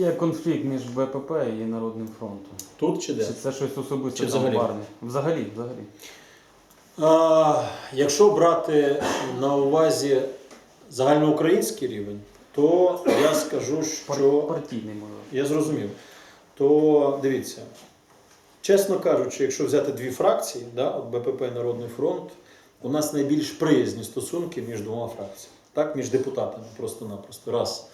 є конфлікт між БПП і Народним фронтом? Тут чи де? Чи це щось особисте Чи взагалі? в? Взагалі, взагалі. А, якщо брати на увазі загальноукраїнський рівень, то я скажу, Пар- що Партійний може. я зрозумів. То дивіться, чесно кажучи, якщо взяти дві фракції, да, от БПП і Народний фронт, у нас найбільш приязні стосунки між двома фракціями, так, між депутатами просто-напросто. Раз.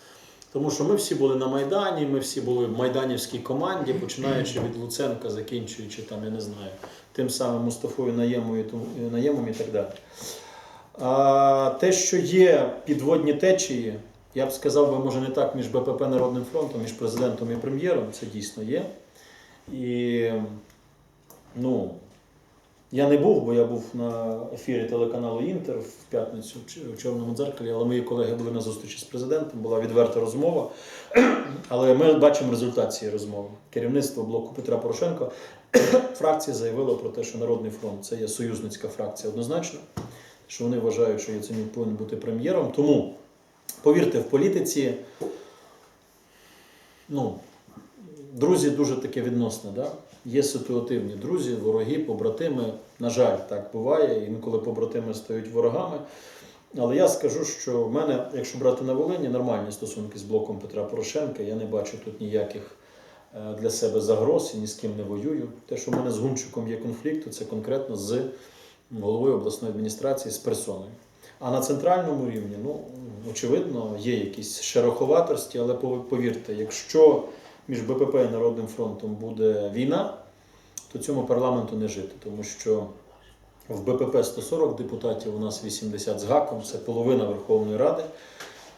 Тому що ми всі були на Майдані, ми всі були в майданівській команді, починаючи від Луценка, закінчуючи там, я не знаю, тим самим Мустафою Наємом і, так далі. А те, що є підводні течії, я б сказав би, може не так між БПП Народним фронтом, між президентом і прем'єром, це дійсно є. І ну, я не був, бо я був на ефірі телеканалу Інтер в п'ятницю в Чорному дзеркалі, але мої колеги були на зустрічі з президентом, була відверта розмова. Але ми бачимо результат цієї розмови. Керівництво блоку Петра Порошенка фракція заявила про те, що Народний фронт це є союзницька фракція однозначно, що вони вважають, що Яценюк повинен бути прем'єром. Тому повірте, в політиці, ну, друзі дуже таке відносне. Да? Є ситуативні друзі, вороги, побратими. На жаль, так буває. Інколи побратими стають ворогами. Але я скажу, що в мене, якщо брати на Волині, нормальні стосунки з блоком Петра Порошенка. Я не бачу тут ніяких е, для себе загроз і ні з ким не воюю. Те, що в мене з Гунчуком є конфлікт, це конкретно з головою обласної адміністрації, з персоною. А на центральному рівні, ну, очевидно, є якісь шероховаторські, але повірте, якщо між БПП і Народним фронтом буде війна, то цьому парламенту не жити, тому що в БПП 140 депутатів, у нас 80 з гаком, це половина Верховної Ради.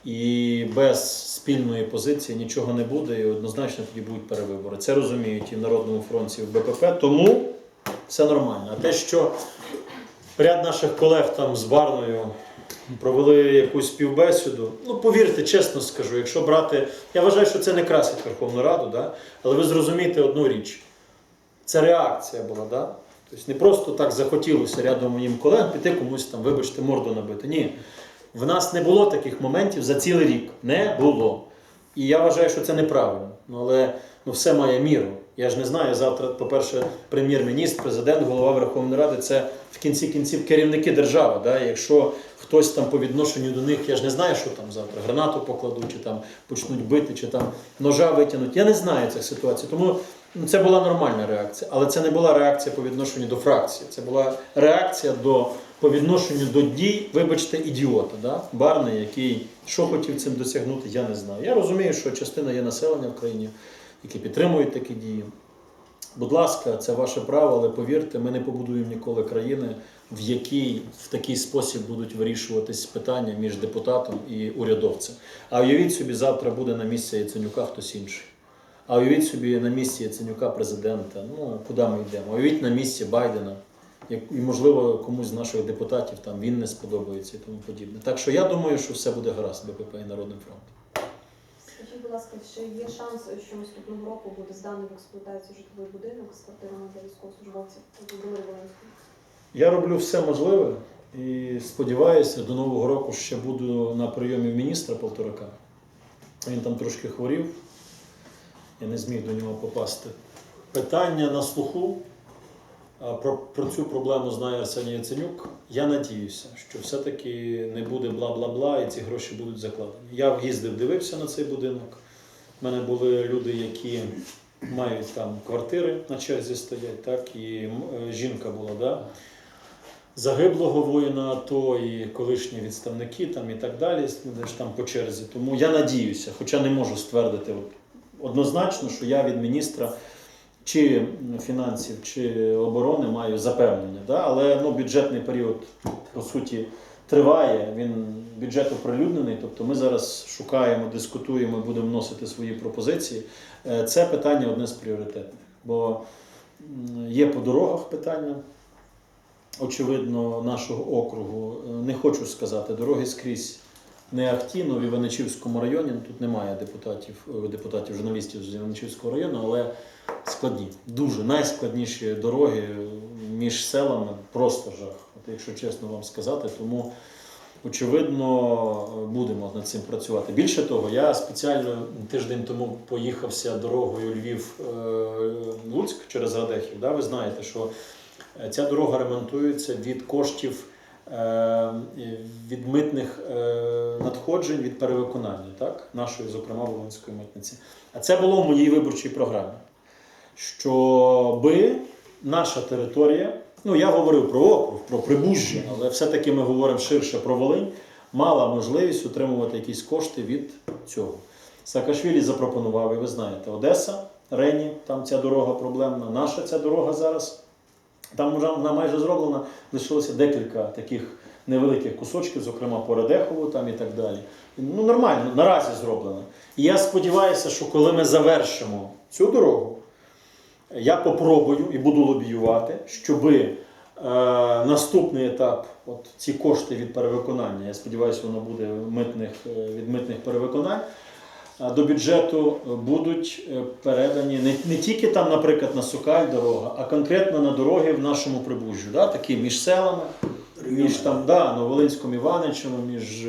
І без спільної позиції нічого не буде, і однозначно тоді будуть перевибори. Це розуміють і в Народному фронті, і в БПП, тому все нормально. А те, що ряд наших колег там з Барною провели якусь співбесіду, ну повірте, чесно скажу, якщо брати. Я вважаю, що це не красить Верховну Раду, да? але ви зрозумієте одну річ. Це реакція була, да? Тобто не просто так захотілося рядом моїм колегам піти комусь там, вибачте, морду набити. Ні. В нас не було таких моментів за цілий рік. Не було. І я вважаю, що це неправильно. Ну, але ну, все має міру. Я ж не знаю, завтра, по-перше, прем'єр-міністр, президент, голова Верховної Ради це в кінці кінців керівники держави. Да? Якщо хтось там по відношенню до них, я ж не знаю, що там завтра, гранату покладуть, чи там почнуть бити, чи там ножа витягнуть. Я не знаю цих ситуацій. Тому ну, це була нормальна реакція. Але це не була реакція по відношенню до фракції. Це була реакція до, по відношенню до дій, вибачте, ідіота. Да? Барни, який що хотів цим досягнути, я не знаю. Я розумію, що частина є населення в країні, які підтримують такі дії. Будь ласка, це ваше право, але повірте, ми не побудуємо ніколи країни, в якій в такий спосіб будуть вирішуватись питання між депутатом і урядовцем. А уявіть собі, завтра буде на місці Яценюка хтось інший. А уявіть собі на місці Яценюка президента. Ну куди ми йдемо? Уявіть на місці Байдена. І, можливо, комусь з наших депутатів там він не сподобається і тому подібне. Так що я думаю, що все буде гаразд БПП і Народним фронтом. Скажіть, будь ласка, чи є шанс, що наступного року буде зданий в експлуатацію житловий будинок з квартирами для військовослужбовців Волинському? Я роблю все можливе і сподіваюся, до Нового року ще буду на прийомі міністра Полторака. Він там трошки хворів, я не зміг до нього попасти. Питання на слуху. Про, про цю проблему знає Арсеній Яценюк. Я надіюся, що все-таки не буде бла-бла-бла і ці гроші будуть закладені. Я їздив, дивився на цей будинок. У мене були люди, які мають там квартири на черзі стоять, так, і е, жінка була, да? Загиблого воїна АТО і колишні відставники там, і так далі, там по черзі. Тому я надіюся, хоча не можу ствердити однозначно, що я від міністра чи фінансів, чи оборони маю запевнення. Да? Але ну, бюджетний період, по суті, триває, він бюджет оприлюднений, тобто ми зараз шукаємо, дискутуємо, будемо вносити свої пропозиції. Е, Це питання одне з пріоритетних, бо є по дорогах питання, очевидно, нашого округу. Е, Не хочу сказати, дороги скрізь не ахті, но в Іваничівському районі тут немає депутатів, е, депутатів, журналістів з Іваничівського району, але складні, дуже найскладніші дороги між селами, просто жах. От якщо чесно вам сказати, тому очевидно, будемо над цим працювати. Більше того, я спеціально тиждень тому поїхався дорогою Львів-Луцьк через Радехів. Да? Ви знаєте, що е, ця дорога ремонтується від коштів е, від митних е, надходжень від перевиконання, так? нашої, зокрема, Волинської митниці. А це було в моїй виборчій програмі. Щоби наша територія, ну я говорив про округ, про Прибужжя, але все-таки ми говоримо ширше про Волинь, мала можливість отримувати якісь кошти від цього. Саакашвілі запропонував, і ви знаєте, Одеса, Рені, там ця дорога проблемна, наша ця дорога зараз. Там вона майже зроблена, лишилося декілька таких невеликих кусочків, зокрема по Радехову там і так далі. Ну, нормально, наразі зроблено. І я сподіваюся, що коли ми завершимо цю дорогу, я попробую і буду лобіювати, щоби е, наступний етап, от ці кошти від перевиконання, я сподіваюся, воно буде митних, е, від митних перевиконань. Е, До бюджету будуть е, передані не, не тільки там, наприклад, на Сокаль дорога, а конкретно на дороги в нашому прибужжю, да, такі між селами, між там, да, Новолинськом Іваничем, між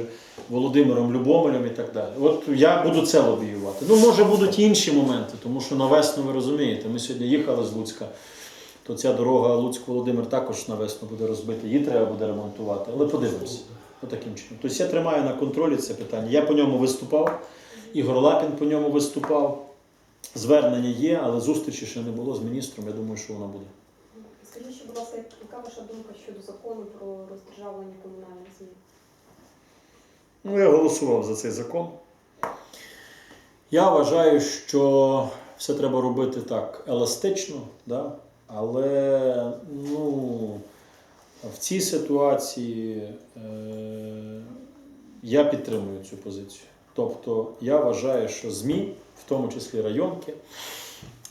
Володимиром Любомелем і так далі. От я буду це лобіювати. Ну, може, будуть інші моменти, тому що на весну ви розумієте, ми сьогодні їхали з Луцька, то ця дорога Луцьк-Володимир також на весну буде розбита, її треба буде ремонтувати. Але подивимося. Отаким чином. Тобто я тримаю на контролі це питання. Я по ньому виступав, Ігор Лапін по ньому виступав. Звернення є, але зустрічі ще не було з міністром. Я думаю, що вона буде. Скажіть, ще, будь ласка, яка ваша думка щодо закону про роздержавлення комунальних змін? Ну, я голосував за цей закон. Я вважаю, що все треба робити так еластично, да? але ну, в цій ситуації е, я підтримую цю позицію. Тобто я вважаю, що ЗМІ, в тому числі районки,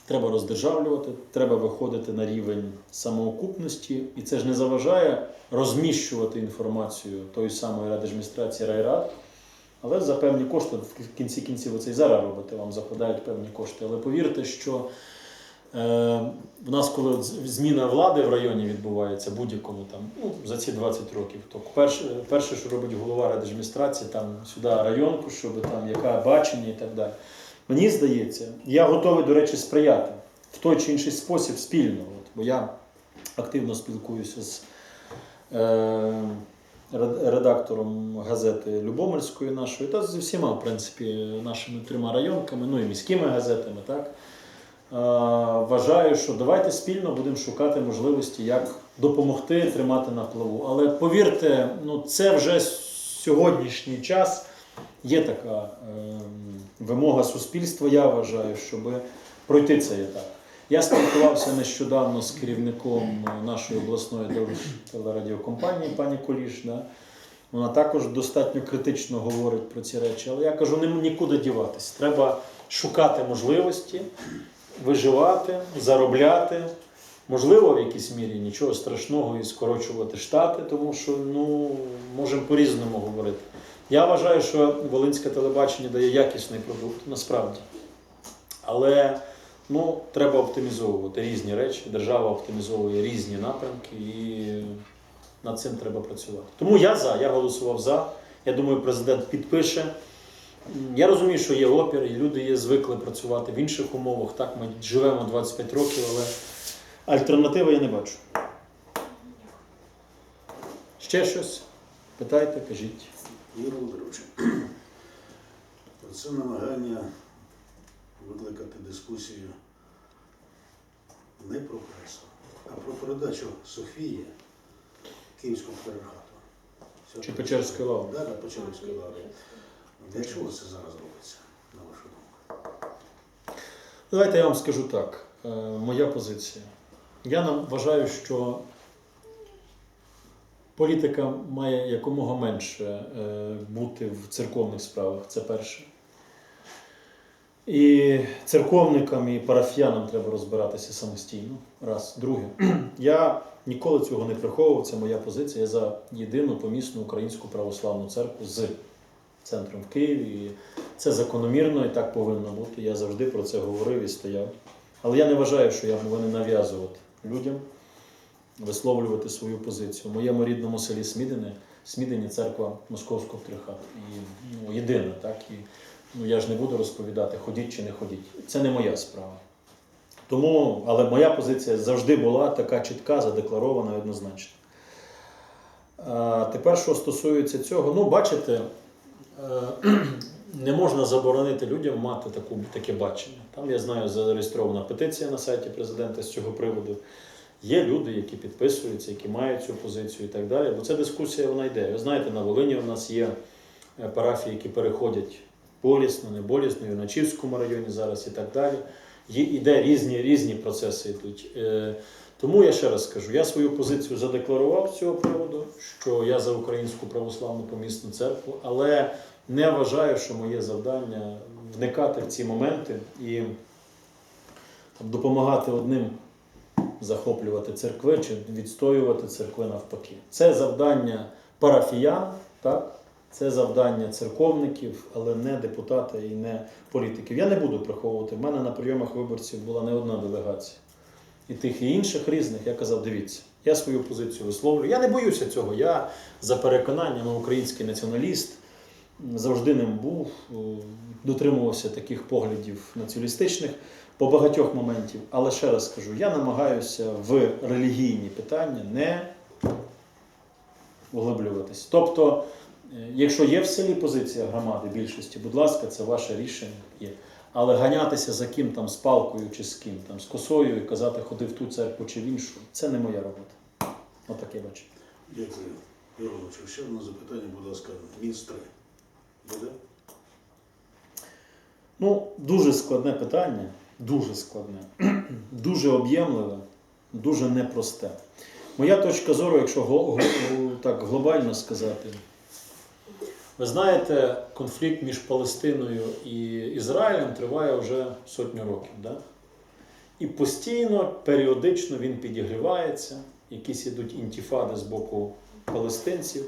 треба роздержавлювати, треба виходити на рівень самоокупності, і це ж не заважає розміщувати інформацію тої самої райдержадміністрації райрад, але за певні кошти в кінці кінців оце це і зараз робити, вам закладають певні кошти. Але повірте, що в нас, коли зміна влади в районі відбувається будь-якому там, ну, за ці 20 років, то перше, перше, що робить голова райдержадміністрації, там сюди районку, щоб там яке бачення і так далі. Мені здається, я готовий, до речі, сприяти в той чи інший спосіб спільно. От, бо я активно спілкуюся з е, редактором газети Любомельської нашої, та зі всіма, в принципі, нашими трьома районками, ну і міськими газетами. Так? Е, вважаю, що давайте спільно будемо шукати можливості, як допомогти тримати на плаву. Але повірте, ну це вже сьогоднішній час є така ем, вимога суспільства, я вважаю, щоб пройти цей етап. Я спілкувався нещодавно з керівником нашої обласної теле- телерадіокомпанії, пані Коліш. Да? Вона також достатньо критично говорить про ці речі, але я кажу, не нікуди діватись. Треба шукати можливості, виживати, заробляти. Можливо, в якійсь мірі нічого страшного і скорочувати штати, тому що ну, можемо по-різному говорити. Я вважаю, що Волинське телебачення дає якісний продукт, насправді. Але ну, треба оптимізовувати різні речі. Держава оптимізовує різні напрямки і над цим треба працювати. Тому я за, я голосував за. Я думаю, президент підпише. Я розумію, що є опір, і люди є звикли працювати в інших умовах. Так, ми живемо 25 років, але альтернативи я не бачу. Ще щось? Питайте, кажіть. Ігор Володимирович, це намагання викликати дискусію не про пресу, а про передачу Софії Київському патріархату. Чи Печерської лаври? Так, да, Печерської лаври. Для чого це зараз робиться, на вашу думку? Давайте я вам скажу так. Е, Моя позиція. Я вважаю, що політика має якомога менше е, бути в церковних справах. Це перше. І церковникам і парафіянам треба розбиратися самостійно. Раз. Друге, я ніколи цього не приховував. Це моя позиція. Я за єдину помісну українську православну церкву з центром в Києві. І це закономірно і так повинно бути. Я завжди про це говорив і стояв. Але я не вважаю, що я повинен нав'язувати людям, висловлювати свою позицію. У моєму рідному селі Смідине Смідені церква Московського патріархату. І ну, єдина, так? І, ну, я ж не буду розповідати, ходіть чи не ходіть. Це не моя справа. Тому, але моя позиція завжди була така чітка, задекларована і однозначна. А тепер, що стосується цього, ну, бачите, не можна заборонити людям мати таку, таке бачення. Там, я знаю, зареєстрована петиція на сайті президента з цього приводу. Є люди, які підписуються, які мають цю позицію і так далі. Бо ця дискусія вона йде. Ви знаєте, на Волині у нас є е, парафії, які переходять болісно, не болісно, в Начівському районі зараз і так далі. Є, іде різні, різні процеси йдуть. Тому я ще раз скажу, я свою позицію задекларував з цього приводу, що я за українську православну помісну церкву, але не вважаю, що моє завдання вникати в ці моменти і допомагати одним захоплювати церкви чи відстоювати церкви навпаки. Це завдання парафіян, так? це завдання церковників, але не депутата і не політиків. Я не буду приховувати. В мене на прийомах виборців була не одна делегація. І тих, і інших різних, я казав, дивіться, я свою позицію висловлюю. Я не боюся цього. Я за переконанням український націоналіст, завжди ним був, е, дотримувався таких поглядів націоналістичних по багатьох моментів. Але ще раз скажу, я намагаюся в релігійні питання не углублюватись. Тобто, е, якщо є в селі позиція громади більшості, будь ласка, це ваше рішення є. Але ганятися за ким там з палкою чи з ким, там з косою і казати, ходи в ту церкву чи в іншу, це не моя робота. Отак я бачу. Дякую. Ігорович, ще одне запитання, будь ласка, міністри. Буде? Ну, дуже складне питання, дуже складне, дуже об'ємливе, дуже непросте. Моя точка зору, якщо так глобально сказати, ви знаєте, конфлікт між Палестиною і Ізраїлем триває вже сотню років. Да? І постійно, періодично він підігрівається, якісь ідуть інтіфади з боку палестинців,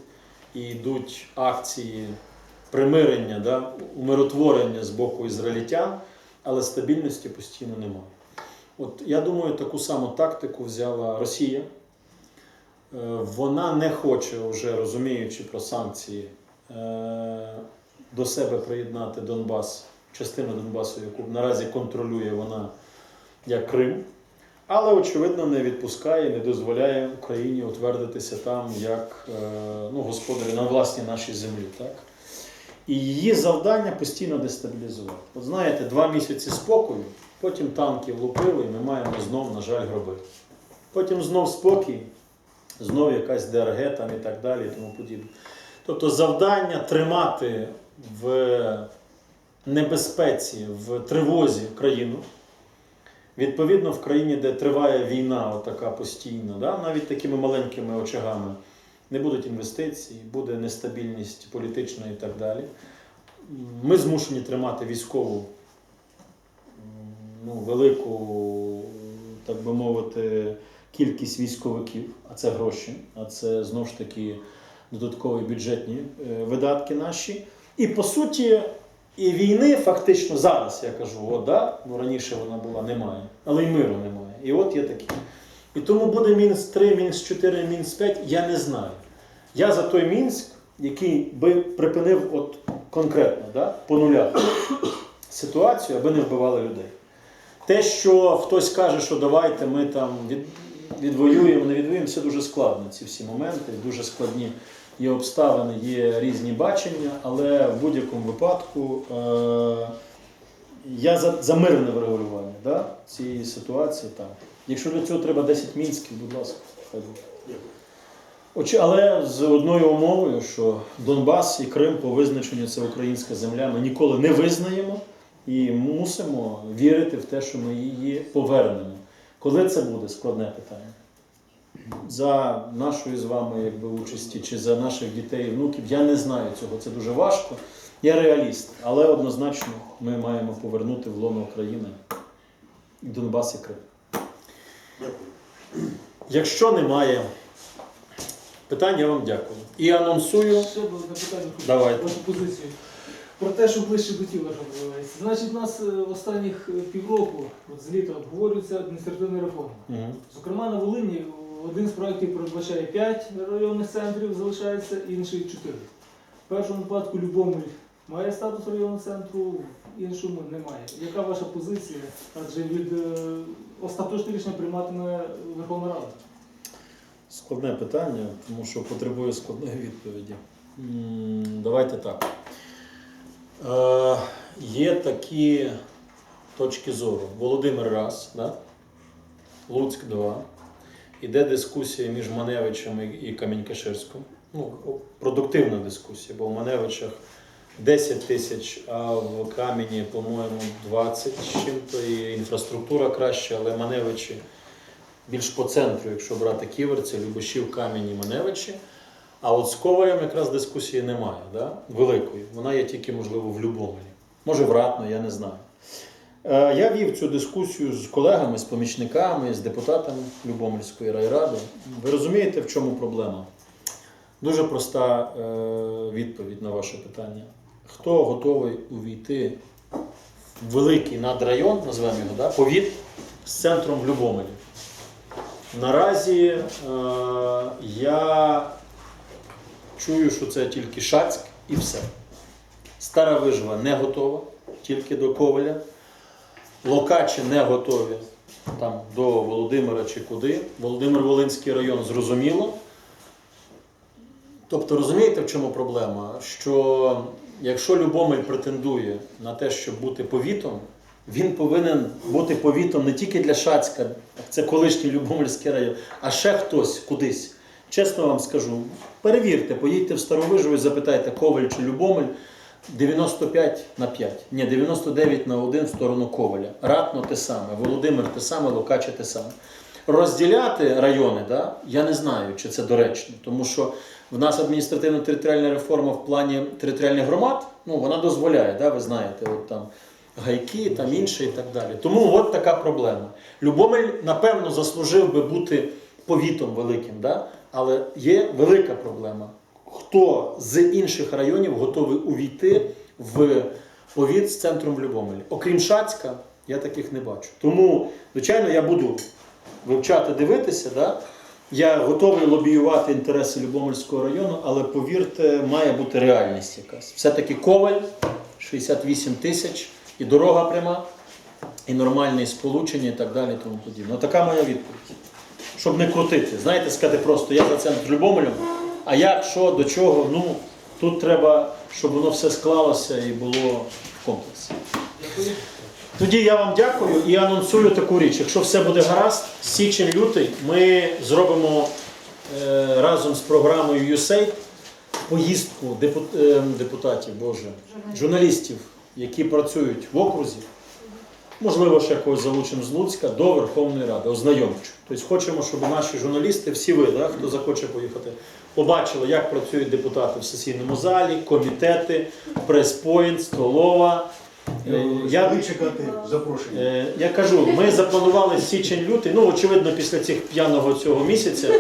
і йдуть акції примирення, да, умиротворення з боку ізраїльтян, але стабільності постійно немає. От я думаю, таку саму тактику взяла Росія. Е, Вона не хоче, вже розуміючи про санкції, до себе приєднати Донбас, частину Донбасу, яку наразі контролює вона як Крим. Але, очевидно, не відпускає, не дозволяє Україні утвердитися там як е, ну, господарі на власній нашій землі. Так? І її завдання постійно дестабілізувати. От знаєте, два місяці спокою, потім танки влупили, і ми маємо знов, на жаль, гроби. Потім знов спокій, знов якась ДРГ там і так далі, і тому подібне. Тобто завдання тримати в небезпеці, в тривозі країну. Відповідно, в країні, де триває війна, отака постійна, да, навіть такими маленькими очагами, не будуть інвестицій, буде нестабільність політична і так далі. Ми змушені тримати військову ну, велику, так би мовити, кількість військовиків, а це гроші, а це знову ж таки додаткові бюджетні е, видатки наші. І по суті, і війни фактично зараз, я кажу, от, да, ну раніше вона була, немає, але й миру немає. І от є такі. І тому буде мінус 3, мінус 4, мінус 5, я не знаю. Я за той Мінськ, який би припинив от конкретно да, по нулях ситуацію, аби не вбивали людей. Те, що хтось каже, що давайте ми там від, відвоюємо, не відвоюємо, це дуже складно, ці всі моменти, дуже складні є обставини, є різні бачення, але в будь-якому випадку е- я за, за мирне врегулювання да, цієї ситуації. Так. Якщо для цього треба 10 мінськів, будь ласка, хай буде. Очі, але з одною умовою, що Донбас і Крим по визначенню це українська земля, ми ніколи не визнаємо і мусимо вірити в те, що ми її повернемо. Коли це буде складне питання? За нашої з вами якби, участі чи за наших дітей і внуків, я не знаю цього. Це дуже важко. Я реаліст, але однозначно ми маємо повернути в лоно України і Донбас і Крим. Дякую. Якщо немає питань, я вам дякую. І анонсую. Ще було запитання Давайте. вашу позицію. Про те, що ближче до тіла що. Значить, у нас е, останніх е, півроку, от з літа, обговорюється адміністративна реформа. Мгм. Зокрема, на Волині Один з проєктів передбачає 5 районних центрів, залишається, інший 4. В першому випадку Любомль має статус районного центру, в іншому немає. Яка ваша позиція? Адже від е, остаточне рішення прийматиме Верховна Рада. Складне питання, тому що потребує складної відповіді. Давайте так. Е, є такі точки зору. Володимир раз, да? Луцьк 2. Іде дискусія між Маневичем і- і Ну, продуктивна дискусія, бо в Маневичах 10 тисяч, а в Камені, по-моєму, 20 з чим-то. І інфраструктура краща, але Маневичі більш по центру, якщо брати Ківерці, Любашів, Камінь і Маневичі. А от з Ковалем якраз дискусії немає, да? великої. Вона є тільки, можливо, в Любомлі. Може, в Ратно, я не знаю. Е, Я вів цю дискусію з колегами, з помічниками, з депутатами Любомльської райради. Ви розумієте, в чому проблема? Дуже проста е, відповідь на ваше питання. Хто готовий увійти в великий надрайон, назвемо його, да? повіт з центром в Любомелі? Наразі е, я чую, що це тільки Шацьк і все. Стара вижива не готова, тільки до Коваля. Локачі не готові там, до Володимира чи куди. Володимир Волинський район зрозуміло. Тобто розумієте, в чому проблема? Що якщо Любомель претендує на те, щоб бути повітом, він повинен бути повітом не тільки для Шацька, це колишній Любомельський район, а ще хтось кудись. Чесно вам скажу, перевірте, поїдьте в Старовижу і запитайте, Коваль чи Любомель, 95 на 5. Ні, 99 на 1 в сторону Коваля. Ратно те саме, Володимир те саме, Лукаче те саме. Розділяти райони, да, я не знаю, чи це доречно, тому що в нас адміністративно-територіальна реформа в плані територіальних громад, ну, вона дозволяє, да, ви знаєте, от там гайки, там інше і так далі. Тому от така проблема. Любомель, напевно, заслужив би бути повітом великим, да? Але є велика проблема. Хто з інших районів готовий увійти в повіт з центром в Любомелі? Окрім Шацька, я таких не бачу. Тому, звичайно, я буду вивчати, дивитися. Да? Я готовий лобіювати інтереси Любомельського району, але повірте, має бути реальність якась. Все-таки Коваль 68 тисяч, і дорога пряма, і нормальне сполучення, і так далі. Тому подібне. Така моя відповідь. Щоб не крутити. Знаєте, сказати просто, я за центр Любомелем, а як, що, до чого, ну тут треба, щоб воно все склалося і було в комплексі. Тоді я вам дякую і анонсую таку річ. Якщо все буде гаразд, січень-лютий ми зробимо е, разом з програмою USAID поїздку депу- е, депутатів, боже, журналістів, які працюють в окрузі. Можливо, ще когось залучимо з Луцька до Верховної Ради, ознайомчу. Тобто хочемо, щоб наші журналісти, всі ви, да, хто захоче поїхати, побачили, як працюють депутати в сесійному залі, комітети, прес-пойнт, столова. Е, Я, чекати запрошення. Е, Я кажу, ми запланували січень-лютий, ну очевидно, після цих п'яного цього місяця,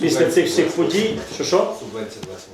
після цих всіх подій, що що? Субвенція 28